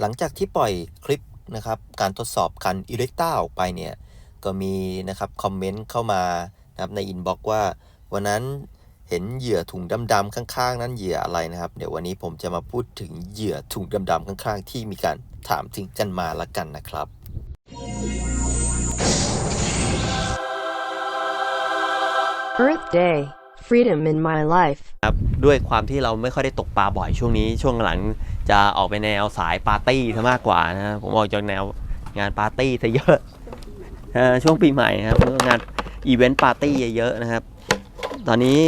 หลังจากที่ปล่อยคลิปนะครับการทดสอบคันอิเล็กต้าออกไปเนี่ยก็มีนะครับคอมเมนต์เข้ามานะครับในอินบ็อกว่า วันนั้นเห็นเหยื่อถุงดำๆข้าง ๆ นั้นเหยื่ออะไรนะครับ เดี๋ยววันนี้ผมจะมาพูดถึงเหยื่อถุงดำๆข้างๆ ที่มีการถามถึงกันมาละกันนะครับ Earth Day. Freedom in my life. ครับด้วยความที่เราไม่ค่อยได้ตกปลาบ่อยช่วงนี้ช่วงหลังจะออกไปแนวสายปาร์ตี้ซะมากกว่านะผมออกจากแนวงานปาร์ตี้ซะเยอะช่วงปีใหม่ครับงานอีเวนต์ปาร์ตี้เยอะๆนะครับ ตอนนี้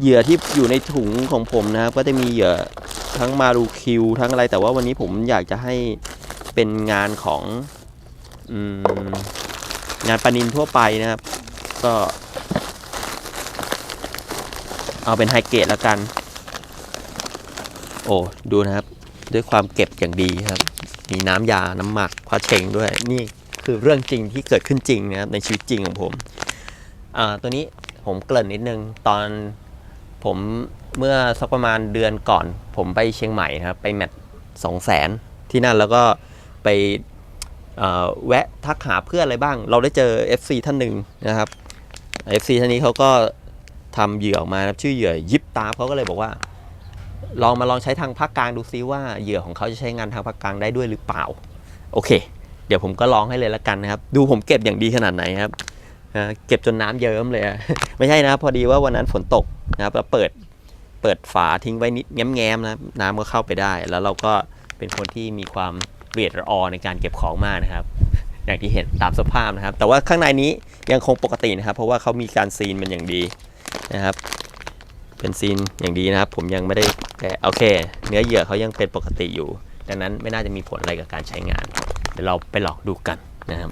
เหยื่อที่อยู่ในถุงของผมนะครับก็จะมีเหยื่อทั้งมารูคิวทั้งอะไรแต่ว่าวันนี้ผมอยากจะให้เป็นงานขององานปานินทั่วไปนะครับ ก็ เอาเป็นไฮเกรดแล้วกัน โอ้ดูนะครับ ด้วยความเก็บอย่างดีครับ มีน้ำยาน้ำหมักพาเชงด้วยนี่คือเรื่องจริงที่เกิดขึ้นจริงนะครับในชีวิตจริงของผมอ่าตัวนี้ผมเกริ่นนิดนึงตอนผมเมื่อสักประมาณเดือนก่อน ผมไปเชียงใหม่นะครับ ไปแมตช์สองแสนที่นั่นแล้วก็ไปเอ่อแวะทักหาเพื่อนอะไรบ้าง เราได้เจอ FC ท่านหนึ่งนะครับ FC ท่านนี้เขาก็ ทำเหยื่อออกมาครับชื่อเหยื่อยิบตาเขาก็เลยบอกว่า ลองมาลองใช้ทางภาคกลางดูซิว่าเหยื่อของเขาจะใช้งานทางภาคกลางได้ด้วยหรือเปล่า โอเค เดี๋ยวผมก็ลองให้เลยละกันนะครับ ดูผมเก็บอย่างดีขนาดไหนครับเก็บจนน้ำเยิ้มเลยไม่ใช่นะพอดีว่าวันนั้นฝนตกนะครับแล้วเปิดเปิดฝาทิ้งไว้นิดแง้มๆนะน้ำก็เข้าไปได้ แล้วเราก็เป็นคนที่มีความเรียดรออในการเก็บของมากนะครับ อย่างที่เห็นตามสภาพนะครับ แต่ว่าข้างในนี้ยังคงปกตินะครับ เพราะว่าเขามีการซีนมันอย่างดี นะครับ เป็นซีนอย่างดีนะครับ ผมยังไม่ได้แต่โอเค เนื้อเหยื่อเขายังเป็นปกติอยู่ ดังนั้นไม่น่าจะมีผลอะไรกับการใช้งาน เดี๋ยวเราไปลองดูกันนะครับ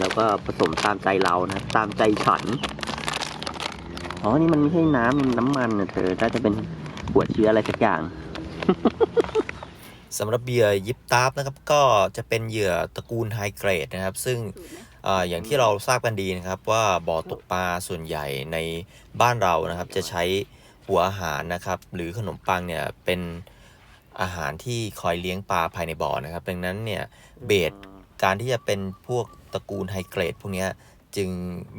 แล้วก็ผสมตามใจเรานะตามใจฉัน อ๋อ นี่มันไม่ใช่น้ำมันน้ำมันนะเธอน่าจะเป็นหัวเชื้ออะไรสักอย่าง สำหรับเหยื่อยิปตาร์ฟนะครับก็จะเป็นเหยื่อตระกูลไฮเกรดนะครับ ซึ่งอาอย่างที่เราทราบกันดีนะครับว่าบ่อตกปลาส่วนใหญ่ในบ้านเรานะครับ จะใช้หัวอาหารนะครับ หรือขนมปังเนี่ยเป็นอาหารที่คอยเลี้ยงปลาภายในบ่อนะครับ ดังนั้นเนี่ยเบสการที่จะเป็นพวกตระกูลไฮเกรดพวกเนี้ยจึง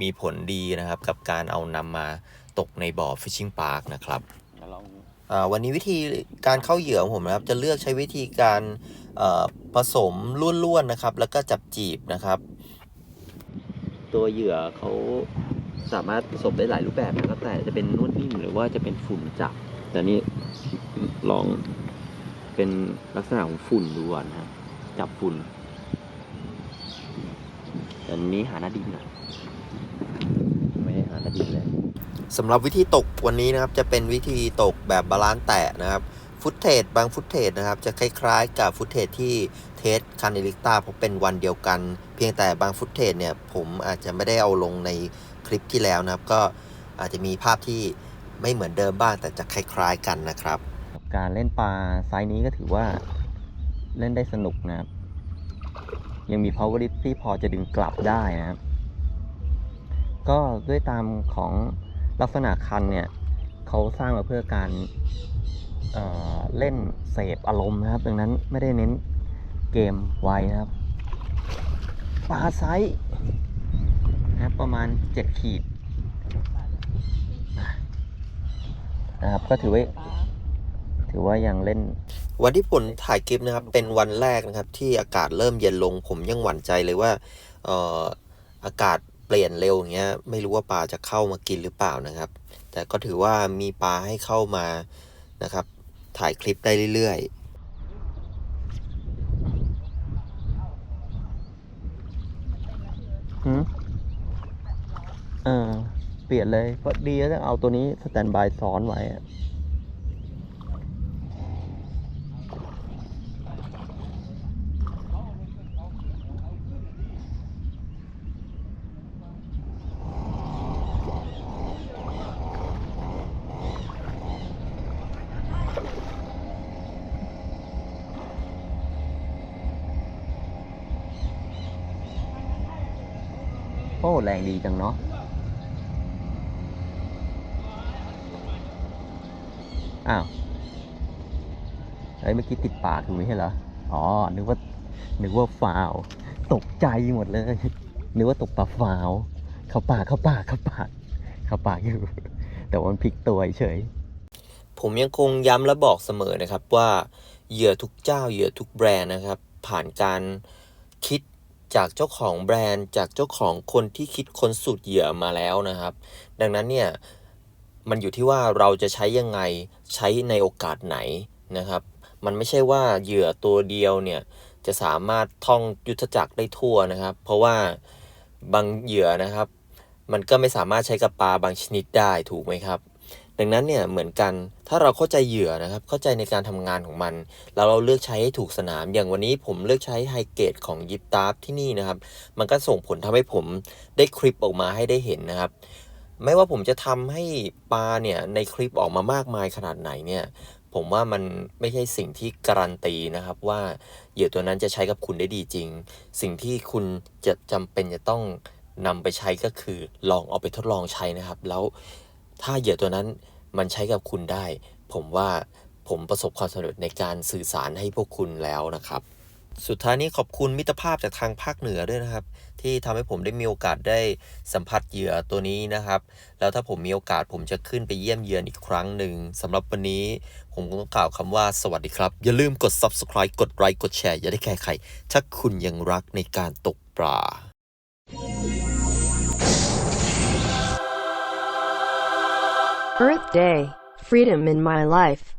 มีผลดีนะครับกับการเอานำมาตกในบ่อฟิชชิงพาร์คนะครับอ่า วันนี้วิธีการเข้าเหยื่อของผมนะครับจะเลือกใช้วิธีการผสมล้วนๆนะครับ แล้วก็จับจีบนะครับ ตัวเหยื่อเขาสามารถผสมได้หลายรูปแบบนะครับแต่จะเป็นนวดนิ่มหรือว่าจะเป็นฝุ่นจับ แต่นี่ลองเป็นลักษณะของฝุ่นดูก่อนนะจับฝุ่นแต่อันนี้หาหน้าดินน่อยไม่ได้หาหน้าดินเลยสำหรับวิธีตกวันนี้นะครับจะเป็นวิธีตกแบบบาลานซ์แตะนะครับฟุตเทจบางฟุตเทจนะครับจะคล้ายๆ กับฟุตเทจที่เทสคันเอลิกตาเพราะเป็นวันเดียวกัน เพียงแต่บางฟุตเทจเนี่ยผมอาจจะไม่ได้เอาลงในคลิปที่แล้วนะครับ ก็อาจจะมีภาพที่ไม่เหมือนเดิมบ้างแต่จะคล้ายๆกันนะครับ การเล่นปลาไซส์นี้ก็ถือว่าเล่นได้สนุกนะครับ ยังมี power lift ที่พอจะดึงกลับได้นะครับ ก็ด้วยตามของลักษณะคันเนี่ยเขาสร้างมาเพื่อการเเล่นเสพอารมณ์นะครับ ดังนั้นไม่ได้เน้นเกมไวนะครับปลาไซส์นะครับประมาณ 7 ขีดนะครับก็ถือว่าถือว่ายังเล่น วันที่ผมถ่ายคลิปนะครับ เป็นวันแรกนะครับ ที่อากาศเริ่มเย็นลงผมยังหวั่นใจเลยว่าอออากาศ เปลี่ยนเร็วอย่างเงี้ยไม่รู้ว่าปลาจะเข้ามากินหรือเปล่านะครับ แต่ก็ถือว่ามีปลาให้เข้ามานะครับ ถ่ายคลิปได้เรื่อยๆหืมเออเปลี่ยนเลย เพราะดีแล้วจะเอาตัวนี้สแตนบายซ้อนไว้ โอ้แรงดีจังเนาะอ้าวเฮ้ยเมื่อกี้ติดปากถูกไม่ใช่เหรออ๋อนึกว่านึกว่าฟาวตกใจหมดเลยนึกว่าตกปลาฟาวเข้าปากเข้าปากเข้าปากเข้าปากอยู่ แต่ว่ามันพลิกตัวเฉยผมยังคงย้ำและบอกเสมอนะครับว่าเหยื่อทุกเจ้าเหยื่อทุกแบรนด์นะครับ ผ่านการคิด จากเจ้าของแบรนด์จากเจ้าของคนที่คิดค้นสูตรเหยื่อมาแล้วนะครับ ดังนั้นเนี่ยมันอยู่ที่ว่าเราจะใช้ยังไงใช้ในโอกาสไหนนะครับ มันไม่ใช่ว่าเหยื่อตัวเดียวเนี่ยจะสามารถท่องยุทธจักรได้ทั่วนะครับ เพราะว่าบางเหยื่อนะครับ มันก็ไม่สามารถใช้กับปลาบางชนิดได้ถูกไหมครับ ดังนั้นเนี่ยเหมือนกันถ้าเราเข้าใจเหยื่อนะครับ เข้าใจในการทำงานของมัน แล้วเราเลือกใช้ให้ถูกสนาม อย่างวันนี้ผมเลือกใช้ไฮเกตของยิปตาร์ที่นี่นะครับ มันก็ส่งผลทำให้ผมได้คลิปออกมาให้ได้เห็นนะครับ ไม่ว่าผมจะทำให้ปลาเนี่ยในคลิปออกมามากมายขนาดไหนเนี่ยผมว่ามันไม่ใช่สิ่งที่การันตีนะครับว่าเหยื่อตัวนั้นจะใช้กับคุณได้ดีจริง สิ่งที่คุณจะจำเป็นจะต้องนำไปใช้ก็คือลองเอาไปทดลองใช้นะครับ แล้ว ถ้าเหยื่อตัวนั้นมันใช้กับคุณได้ ผมว่าผมประสบความสำเร็จในการสื่อสารให้พวกคุณแล้วนะครับ สุดท้ายนี้ขอบคุณมิตรภาพจากทางภาคเหนือด้วยนะครับ ที่ทำให้ผมได้มีโอกาสได้สัมผัสเหยื่อตัวนี้นะครับ แล้วถ้าผมมีโอกาสผมจะขึ้นไปเยี่ยมเยือนอีกครั้งหนึ่งสำหรับวันนี้ ผมต้องกล่าวคำว่าสวัสดีครับ อย่าลืมกด subscribe กดไลค์กดแชร์อย่าได้แคร์ใครถ้าคุณยังรักในการตกปลา Earth Day, freedom in my life.